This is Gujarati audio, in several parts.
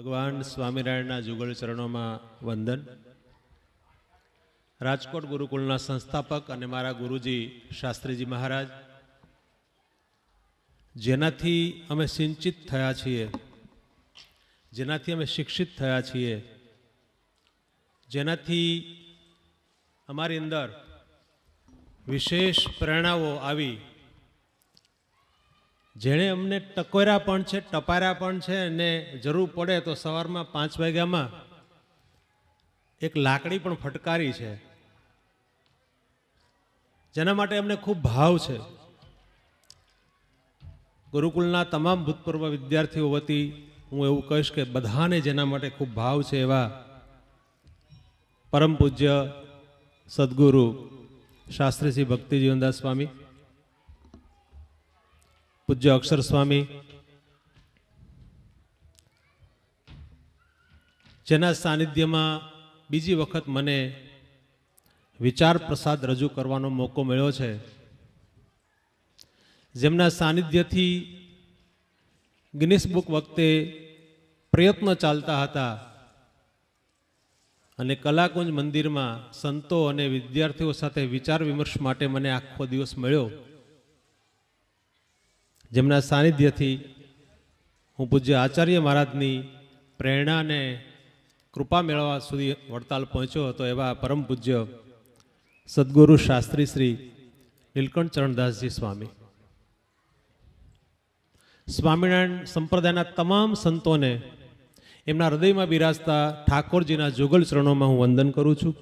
ભગવાન સ્વામિનારાયણના જુગલ ચરણોમાં વંદન. રાજકોટ ગુરુકુળના સંસ્થાપક અને મારા ગુરુજી શાસ્ત્રીજી મહારાજ, જેનાથી અમે સિંચિત થયા છીએ, જેનાથી અમે શિક્ષિત થયા છીએ, જેનાથી અમારી અંદર વિશેષ પ્રેરણાઓ આવી જેણે અમને ટકોર્યા પણ છે ટપાર્યા પણ છે અને જરૂર પડે તો સવારમાં પાંચ વાગ્યામાં એક લાકડી પણ ફટકારી છે. જેના માટે અમને ખૂબ ભાવ છે. ગુરુકુલના તમામ ભૂતપૂર્વ વિદ્યાર્થીઓ વતી હું એવું કહીશ કે બધાને જેના માટે ખૂબ ભાવ છે એવા પરમ પૂજ્ય સદગુરુ શાસ્ત્રીશ્રી ભક્તિજીવનદાસ સ્વામી પૂજ્ય અક્ષર સ્વામી. જેના સાનિધ્યમાં બીજી વખત મને વિચાર પ્રસાદ રજૂ કરવાનો મોકો મળ્યો છે. જેમના સાનિધ્યથી ગિનિસ બુક વખતે પ્રયત્નો ચાલતા હતા અને કલાકુંજ મંદિરમાં સંતો અને વિદ્યાર્થીઓ સાથે વિચાર વિમર્શ માટે મને આખો દિવસ મળ્યો. જેમના સાનિધ્યથી હું પૂજ્ય આચાર્ય મહારાજની પ્રેરણા અને કૃપા મેળવવા સુધી વડતાલ પહોંચ્યો હતો એવા પરમ પૂજ્ય સદગુરુ શાસ્ત્રી શ્રી નીલકંઠ ચરણદાસજી સ્વામી. સ્વામિનારાયણ સંપ્રદાયના તમામ સંતોને એમના હૃદયમાં બિરાજતા ઠાકોરજીના જુગલ ચરણોમાં હું વંદન કરું છું.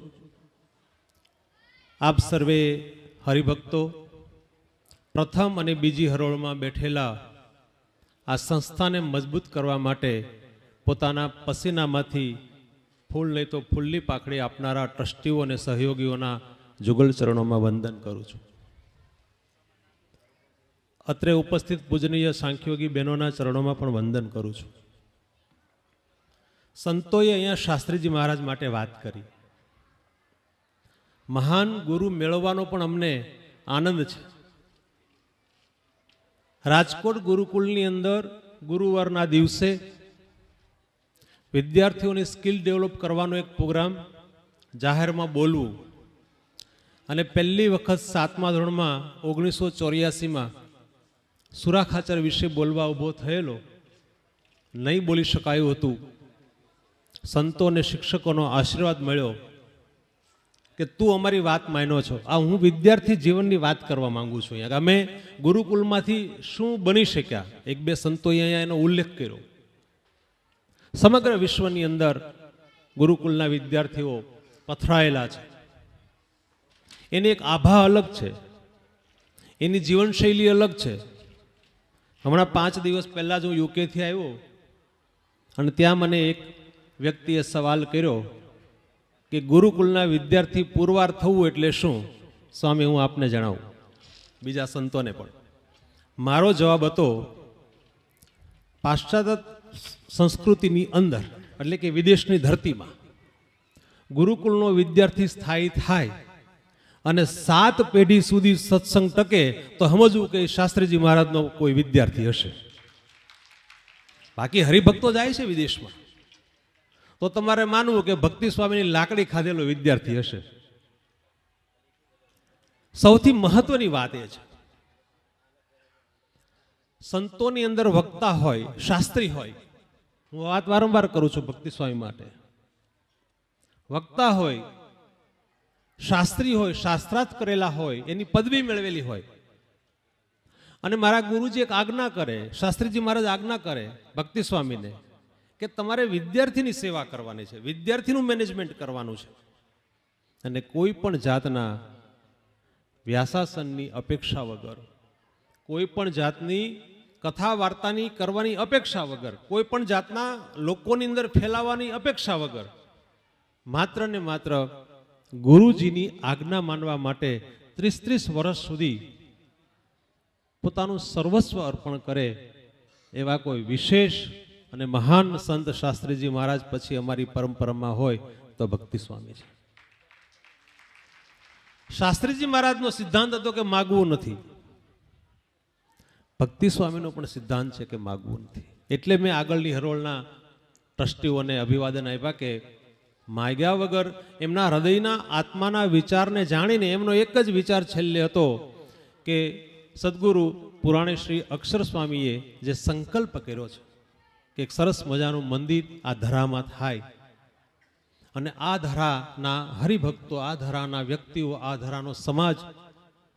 આપ સર્વે હરિભક્તો પ્રથમ અને બીજી હરોળમાં બેઠેલા આ સંસ્થાને મજબૂત કરવા માટે પોતાના પસીનામાંથી ફૂલ નહીં તો ફૂલની પાકડી આપનારા ટ્રસ્ટીઓ અને સહયોગીઓના જુગલ ચરણોમાં વંદન કરું છું. અત્રે ઉપસ્થિત પૂજનીય સાંખ્યોગી બહેનોના ચરણોમાં પણ વંદન કરું છું. સંતોએ અહીંયા શાસ્ત્રીજી મહારાજ માટે વાત કરી. મહાન ગુરુ મેળવવાનો પણ અમને આનંદ છે. રાજકોટ ગુરુકુલની અંદર ગુરુવારના દિવસે વિદ્યાર્થીઓને સ્કિલ ડેવલપ કરવાનો એક પ્રોગ્રામ જાહેરમાં બોલવું. અને પહેલી વખત સાતમા ધોરણમાં ઓગણીસો ચોર્યાસીમાં સુરાખાચર વિશે બોલવા ઊભો થયેલો, નહીં બોલી શકાયું હતું. સંતો અને શિક્ષકોનો આશીર્વાદ મળ્યો. કે તું અમારી વાત માન્યો છો. આ હું વિદ્યાર્થી જીવનની વાત કરવા માંગુ છું અહીંયા. અમે ગુરુકુલમાંથી શું બની શક્યા? એક બે સંતોએ અહીંયા એનો ઉલ્લેખ કર્યો. સમગ્ર વિશ્વની અંદર ગુરુકુલના વિદ્યાર્થીઓ પથરાયેલા છે. એની એક આભા અલગ છે. એની જીવનશૈલી અલગ છે. હમણાં પાંચ દિવસ પહેલાં જ હું યુકેથી આવ્યો. અને ત્યાં મને એક વ્યક્તિએ સવાલ કર્યો કે ગુરુકુલના વિદ્યાર્થી પુરવાર થવું એટલે શું? સ્વામી, હું આપને જણાવું. બીજા સંતોને પણ. મારો જવાબ હતો, પાશ્ચાત્ય સંસ્કૃતિની અંદર, એટલે કે વિદેશની ધરતીમાં ગુરુકુલનો વિદ્યાર્થી સ્થાયી થાય અને સાત પેઢી સુધી સત્સંગ ટકે, તો સમજવું કે શાસ્ત્રીજી મહારાજનો કોઈ વિદ્યાર્થી હશે. બાકી હરિભક્તો જાય છે વિદેશમાં. તો તમારે માનવું કે ભક્તિ સ્વામીની લાકડી ખાધેલો વિદ્યાર્થી હશે. સૌથી મહત્વની વાત એ છે. સંતોની અંદર વક્તા હોય, શાસ્ત્રી હોય, હું વાત વારંવાર કરું છું ભક્તિ સ્વામી માટે. વક્તા હોય, શાસ્ત્રી હોય, શાસ્ત્રાર્થ કરેલા હોય, એની પદવી મેળવેલી હોય. અને મારા ગુરુજી એક આજ્ઞા કરે, શાસ્ત્રીજી મહારાજ આજ્ઞા કરે ભક્તિ સ્વામીને કે તમારે વિદ્યાર્થીની સેવા કરવાની છે, વિદ્યાર્થીનું મેનેજમેન્ટ કરવાનું છે. અને કોઈ પણ જાતના વ્યાસાસનની અપેક્ષા વગર, કોઈ પણ જાતની કથા વાર્તાની કરવાની અપેક્ષા વગર, કોઈ પણ જાતના લોકોની અંદર ફેલાવાની અપેક્ષા વગર, માત્ર ને માત્ર ગુરુજીની આજ્ઞા માનવા માટે ત્રીસ ત્રીસ વર્ષ સુધી પોતાનું સર્વસ્વ અર્પણ કરે એવા કોઈ વિશેષ અને મહાન સંત શાસ્ત્રીજી મહારાજ પછી અમારી પરંપરામાં હોય તો ભક્તિ સ્વામી છે. શાસ્ત્રીજી મહારાજનો સિદ્ધાંત હતો કે માગવું નથી. ભક્તિ સ્વામીનો પણ સિદ્ધાંત છે કે માગવું નથી. એટલે મેં આગળની હરોળના ટ્રસ્ટીઓને અભિવાદન આપ્યા કે માગ્યા વગર એમના હૃદયના આત્માના વિચારને જાણીને એમનો એક જ વિચાર છેલ્લે હતો કે સદગુરુ પુરાણી શ્રી અક્ષર સ્વામીએ જે સંકલ્પ કર્યો છે કે એક સરસ મજાનું મંદિર આ ધરામાં થાય. અને આ ધરાના હરિભક્તો, આ ધરાના વ્યક્તિઓ, આ ધરાનો સમાજ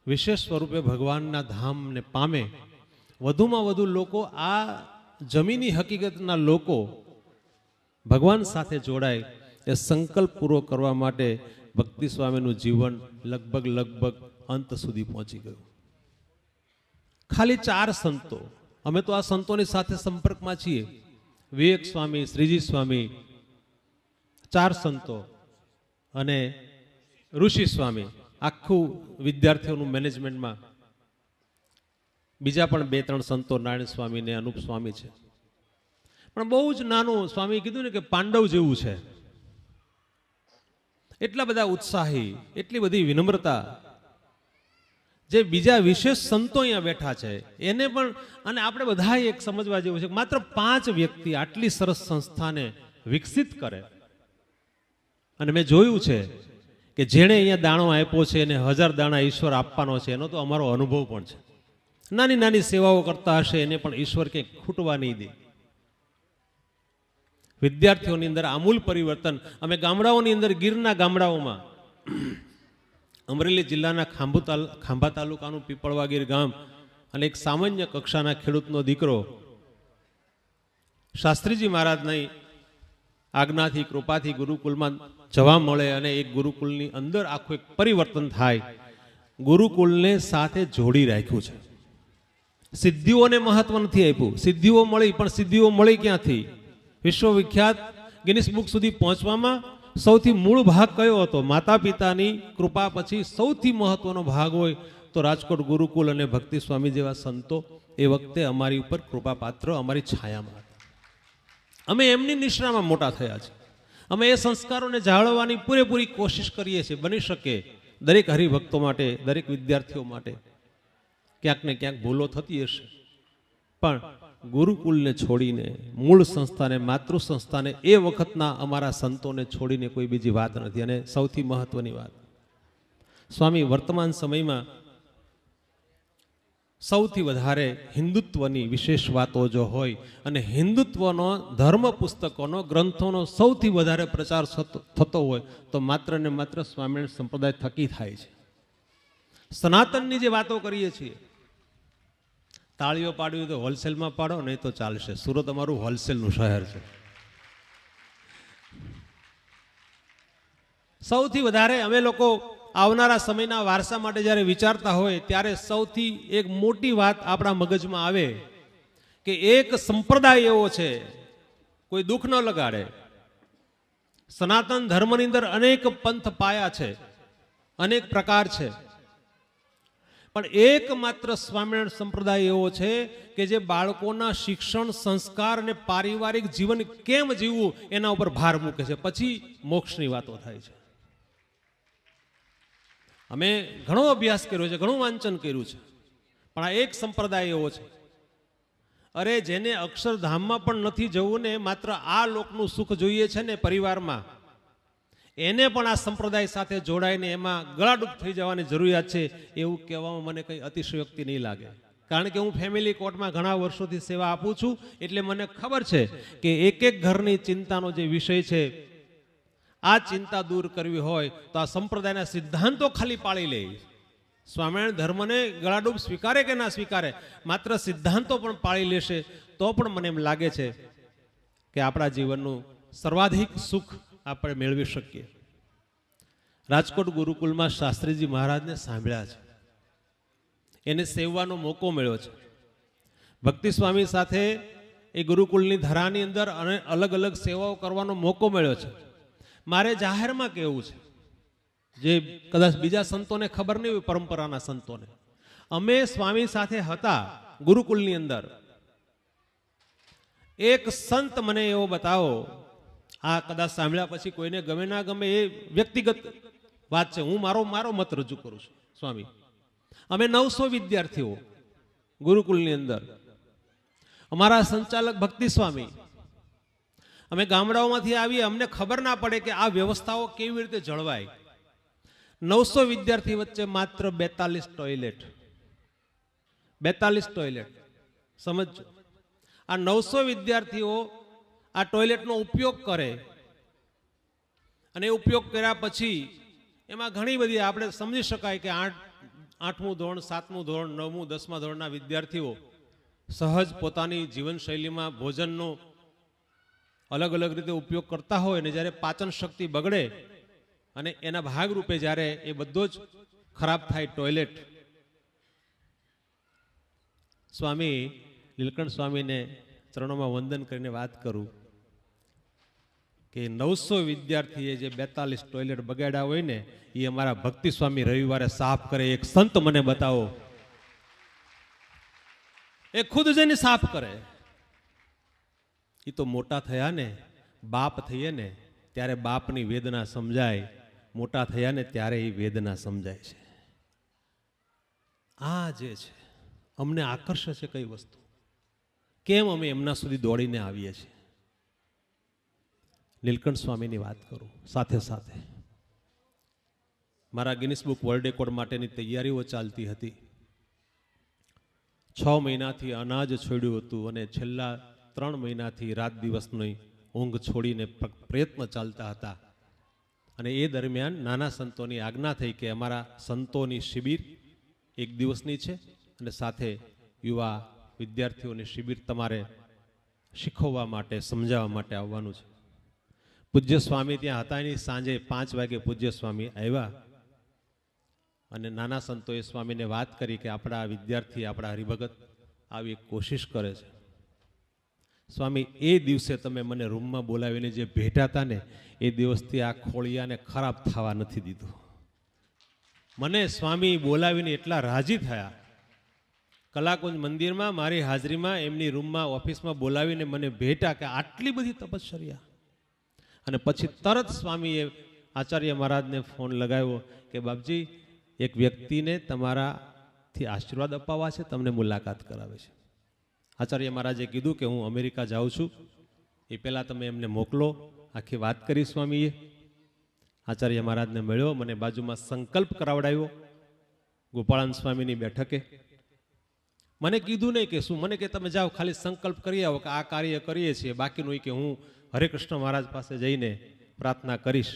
વિશેષ સ્વરૂપે ભગવાનના ધામને પામે. વધુમાં વધુ લોકો આ જમીની હકીકતના લોકો ભગવાન સાથે જોડાય એ સંકલ્પ પૂરો કરવા માટે ભક્તિ સ્વામીનું જીવન લગભગ લગભગ અંત સુધી પહોંચી ગયું. ખાલી ચાર સંતો. અમે તો આ સંતોની સાથે સંપર્કમાં છીએ. વિવેક સ્વામી શ્રીજી સ્વામી ચાર સંતો અને ઋષિ સ્વામી આખું વિદ્યાર્થીઓનું મેનેજમેન્ટમાં બીજા પણ બે, ત્રણ સંતો નારાયણ સ્વામી ને અનુપ સ્વામી છે. પણ બહુ જ નાનું સ્વામી કીધું ને કે પાંડવ જેવું છે. એટલા બધા ઉત્સાહી, એટલી બધી વિનમ્રતા જે બીજા વિશેષ સંતો અહીંયા બેઠા છે, એને પણ, અને આપણે બધા એક સમજવા જેવું છે માત્ર પાંચ વ્યક્તિ આટલી સરસ સંસ્થાને વિકસિત કરે. અને મેં જોયું છે કે જેણે અહીંયા દાણો આપ્યો છે, એને હજાર દાણા ઈશ્વર આપવાનો છે, એનો તો અમારો અનુભવ પણ છે. નાની નાની સેવાઓ કરતા હશે, એને પણ ઈશ્વર કંઈક ખૂટવા નહીં દે. વિદ્યાર્થીઓની અંદર આમૂલ પરિવર્તન. અમે ગામડાઓની અંદર ગીરના ગામડાઓમાં અમરેલી જિલ્લાના ખાંભુ ખાંભા તાલુકાનું પીપળવાગીર ગામ અને એક સામાન્ય કક્ષાના ખેડૂતનો દીકરો શાસ્ત્રીજી મહારાજની આજ્ઞાથી, કૃપાથી ગુરુકુલમાં જવા મળે અને એક ગુરુકુલની અંદર આખું એક પરિવર્તન થાય. ગુરુકુલને સાથે જોડી રાખ્યું છે. સિદ્ધિઓને મહત્વ નથી આપ્યું. સિદ્ધિઓ મળી, પણ સિદ્ધિઓ મળી ક્યાંથી? વિશ્વવિખ્યાત ગિનિસ બુક સુધી પહોંચવામાં સૌથી મૂળ ભાગ કયો હતો? માતા પિતાની કૃપા પછી સૌથી મહત્વનો ભાગ હોય તો રાજકોટ ગુરુકુલ અને ભક્તિ સ્વામી જેવા સંતો એ વખતે અમારી ઉપર કૃપાપાત્ર અમારી છાયામાં હતા. અમે એમની નિષ્ણામાં મોટા થયા છે. અમે એ સંસ્કારોને જાળવવાની પૂરેપૂરી કોશિશ કરીએ છીએ. બની શકે દરેક હરિભક્તો માટે, દરેક વિદ્યાર્થીઓ માટે ક્યાંક ને ક્યાંક ભૂલો થતી હશે. પણ ગુરુકુલને છોડીને, મૂળ સંસ્થાને, માતૃ સંસ્થાને, એ વખતના અમારા સંતોને છોડીને કોઈ બીજી વાત નથી. અને સૌથી મહત્વની વાત, સ્વામી, વર્તમાન સમયમાં સૌથી વધારે હિન્દુત્વની વિશેષ વાતો જો હોય, અને હિન્દુત્વનો ધર્મ પુસ્તકોનો ગ્રંથોનો સૌથી વધારે પ્રચાર થતો- હોય, તો માત્ર ને માત્ર સ્વામિનારાયણ સંપ્રદાય થકી થાય છે. સનાતનની જે વાતો કરીએ છીએ તાળીઓ પાડવી તો હોલસેલમાં પાડો, નહીં તો ચાલશે. સુરત અમારું હોલસેલનું શહેર છે. સૌથી વધારે અમે લોકો આવનારા સમયના વારસા માટે જ્યારે વિચારતા હોય, ત્યારે સૌથી એક મોટી વાત આપણા મગજમાં આવે કે એક સંપ્રદાય એવો છે, કોઈ દુઃખ ન લગાડે. સનાતન ધર્મની અંદર અનેક પંથ પાયા છે, અનેક પ્રકાર છે. પણ એકમાત્ર સ્વામિનારાયણ સંપ્રદાય એવો છે કે જે બાળકોના શિક્ષણ, સંસ્કાર અને પારિવારિક જીવન કેમ જીવવું એના ઉપર ભાર મૂકે છે. પછી મોક્ષની વાતો થાય છે. અમે ઘણો અભ્યાસ કર્યો છે, ઘણું વાંચન કર્યું છે. પણ આ એક સંપ્રદાય એવો છે. અરે જેને અક્ષરધામમાં પણ નથી જવું ને માત્ર આ લોકનું સુખ જોઈએ છે ને પરિવારમાં એને પણ આ સંપ્રદાય સાથે જોડાઈને એમાં ગળાડૂબ થઈ જવાની જરૂરિયાત છે એવું કહેવામાં મને કંઈ અતિશયોક્તિ નહીં લાગે. કારણ કે હું ફેમિલી કોર્ટમાં ઘણા વર્ષોથી સેવા આપું છું, એટલે મને ખબર છે કે એક એક ઘરની ચિંતાનો જે વિષય છે, આ ચિંતા દૂર કરવી હોય તો આ સંપ્રદાયના સિદ્ધાંતો ખાલી પાળી લે. સ્વામિનારાયણ ધર્મને ગળાડૂબ સ્વીકારે કે ના સ્વીકારે? માત્ર સિદ્ધાંતો પણ પાળી લેશે તો પણ મને એમ લાગે છે કે આપણા જીવનનું સર્વાધિક સુખ આપણે મેળવી શકીએ. રાજકોટ ગુરુકુલમાં શાસ્ત્રીજી મહારાજને સાંભળ્યા છે. એને સેવવાનો મોકો મળ્યો છે. ભક્તિ સ્વામી સાથે એ ગુરુકુલની ધરાની અંદર અને અલગ અલગ સેવાઓ કરવાનો મોકો મળ્યો છે. મારે જાહેરમાં કહેવું છે. જે કદાચ બીજા સંતોને ખબર નહીં હોય પરંપરાના સંતોને. અમે સ્વામી સાથે હતા ગુરુકુલની અંદર. એક સંત મને એવો બતાવો આ કદાચ સાંભળ્યા પછી કોઈને ગમે ના ગમે એ વ્યક્તિગત વાત છે. હું મારો મારો મત રજૂ કરું છું, સ્વામી. અમે નવસો વિદ્યાર્થીઓ ગુરુકુલની અંદર. અમારા સંચાલક ભક્તિ સ્વામી. અમે ગામડાઓમાંથી આવીએ, અમને ખબર ના પડે કે આ વ્યવસ્થાઓ કેવી રીતે જળવાય. નવસો વિદ્યાર્થી વચ્ચે માત્ર બેતાલીસ ટોયલેટ. બેતાલીસ ટોયલેટ. સમજજો. આ નવસો વિદ્યાર્થીઓ આ ટોયલેટનો ઉપયોગ કરે. અને ઉપયોગ કર્યા પછી એમાં ઘણી બધી આપણે સમજી શકાય કે આઠ, આઠમું ધોરણ, સાતમું ધોરણ, નવમું, દસમા ધોરણના વિદ્યાર્થીઓ સહજ પોતાની જીવનશૈલીમાં ભોજનનો અલગ અલગ રીતે ઉપયોગ કરતા હોય ને જ્યારે પાચન શક્તિ બગડે અને એના ભાગરૂપે જ્યારે એ બધો જ ખરાબ થાય ટોયલેટ. સ્વામી નીલકંઠ સ્વામીને ચરણોમાં વંદન કરીને વાત કરું. કે નવસો વિદ્યાર્થીએ જે બેતાલીસ ટોયલેટ બગાડ્યા હોય ને, એ અમારા ભક્તિ સ્વામી રવિવારે સાફ કરે. એક સંત મને બતાવો. એ ખુદ જઈને સાફ કરે. એ તો મોટા થયા ને, બાપ થઈએ ને, ત્યારે બાપની વેદના સમજાય. મોટા થયા ને, ત્યારે એ વેદના સમજાય છે. આ જે છે, અમને આકર્ષે છે કઈ વસ્તુ. કેમ અમે એમના સુધી દોડીને આવીએ છીએ? નીલકંઠ સ્વામીની વાત કરું, સાથે સાથે. મારા ગિનિસ બુક વર્લ્ડ રેકોર્ડ માટેની તૈયારીઓ ચાલતી હતી. છ મહિનાથી અનાજ છોડ્યું હતું અને છેલ્લા ત્રણ મહિનાથી રાત દિવસની ઊંઘ છોડીને પ્રયત્ન ચાલતા હતા. અને એ દરમિયાન નાના સંતોની આજ્ઞા થઈ કે અમારા સંતોની શિબિર એક દિવસની છે અને સાથે યુવા વિદ્યાર્થીઓની શિબિર તમારે શીખવવા માટે, સમજાવવા માટે આવવાનું છે. પૂજ્ય સ્વામી ત્યાં હતા એની સાંજે પાંચ વાગે પૂજ્ય સ્વામી આવ્યા અને નાના સંતોએ સ્વામીને વાત કરી કે આપણા વિદ્યાર્થી, આપણા હરિભગત આવી કોશિશ કરે છે. સ્વામી, એ દિવસે તમે મને રૂમમાં બોલાવીને જે ભેટાતા ને, એ દિવસથી આ ખોળિયાને ખરાબ થવા નથી દીધું. મને સ્વામી બોલાવીને એટલા રાજી થયા. કલાકુંજ મંદિરમાં, મારી હાજરીમાં, એમની રૂમમાં, ઓફિસમાં બોલાવીને મને ભેટા કે આટલી બધી તપશ્ચર્યા અને પછી તરત સ્વામીએ આચાર્ય મહારાજને ફોન લગાવ્યો કે, બાપજી, એક વ્યક્તિને તમારાથી આશીર્વાદ અપાવવા છે, તમને મુલાકાત કરાવે છે. આચાર્ય મહારાજે કીધું કે, હું અમેરિકા જાઉં છું. એ પહેલાં તમે એમને મોકલો. આખી વાત કરી સ્વામીએ. આચાર્ય મહારાજને મળ્યો, મને બાજુમાં સંકલ્પ કરાવડાવ્યો. ગોપાળાન સ્વામીની બેઠકે મને કીધું નહીં કે શું? મને કે તમે જાઓ, ખાલી સંકલ્પ કરી આવો કે આ કાર્ય કરીએ છીએ. બાકીનું કે હું હરે કૃષ્ણ મહારાજ પાસે જઈને પ્રાર્થના કરીશ.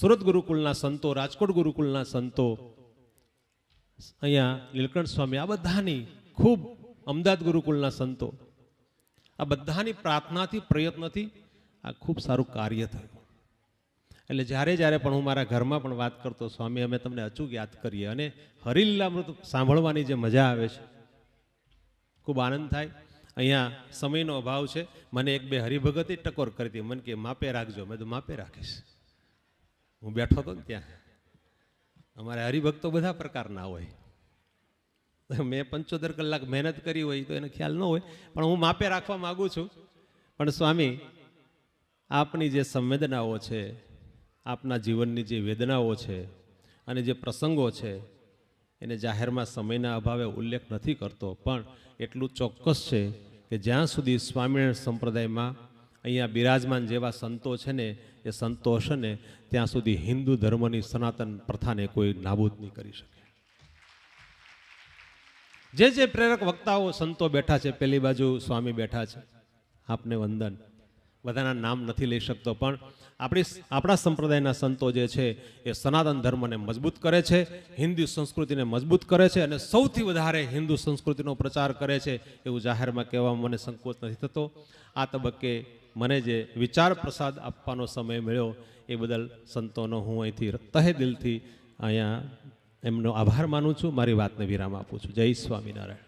સુરત ગુરુકુલના સંતો, રાજકોટ ગુરુકુલના સંતો, અહીંયા નીલકંઠ સ્વામી, આ બધાની ખૂબ અમદાવાદ ગુરુકુલના સંતો, આ બધાની પ્રાર્થનાથી, પ્રયત્નથી આ ખૂબ સારું કાર્ય થયું. એટલે જ્યારે જ્યારે પણ હું મારા ઘરમાં પણ વાત કરતો, સ્વામી, અમે તમને અચૂક યાદ કરીએ. અને હરિલીલામૃત સાંભળવાની જે મજા આવે છે, ખૂબ આનંદ થાય. અહીંયા સમયનો અભાવ છે. મને એક બે હરિભગતે ટકોર કરી હતી. મને કે, માપે રાખજો. મેં તો માપે રાખીશ. હું બેઠો હતો ને ત્યાં. અમારે હરિભક્તો બધા પ્રકારના હોય. મેં પંચોતેર કલાક મહેનત કરી હોય તો એને ખ્યાલ ન હોય, પણ હું માપે રાખવા માગું છું. પણ સ્વામી, આપની જે સંવેદનાઓ છે આપના જીવનની જે વેદનાઓ છે અને જે પ્રસંગો છે, એને જાહેરમાં સમયના અભાવે ઉલ્લેખ નથી કરતો, પણ એટલું ચોક્કસ છે કે જ્યાં સુધી સ્વામિનારાયણ સંપ્રદાયમાં અહીંયા બિરાજમાન જેવા સંતો છે ને, એ સંતો હશે ને, ત્યાં સુધી હિન્દુ ધર્મની સનાતન પ્રથાને કોઈ નાબૂદ નહીં કરી શકે. જે જે પ્રેરક વક્તાઓ સંતો બેઠા છે, પેલી બાજુ સ્વામી બેઠા છે, આપને વંદન. બધાના નામ નથી લઈ શકતો, પણ આપણી આપણા સંપ્રદાયના સંતો જે છે, એ સનાતન ધર્મને મજબૂત કરે છે, હિન્દુ સંસ્કૃતિને મજબૂત કરે છે અને સૌથી વધારે હિન્દુ સંસ્કૃતિનો પ્રચાર કરે છે એવું જાહેરમાં કહેવામાં મને સંકોચ નથી થતો. આ તબક્કે મને જે વિચાર પ્રસાદ આપવાનો સમય મળ્યો, એ બદલ સંતોનો હું અહીંથી તહે દિલથી અહીંયા એમનો આભાર માનું છું. મારી વાતને વિરામ આપું છું. જય સ્વામિનારાયણ.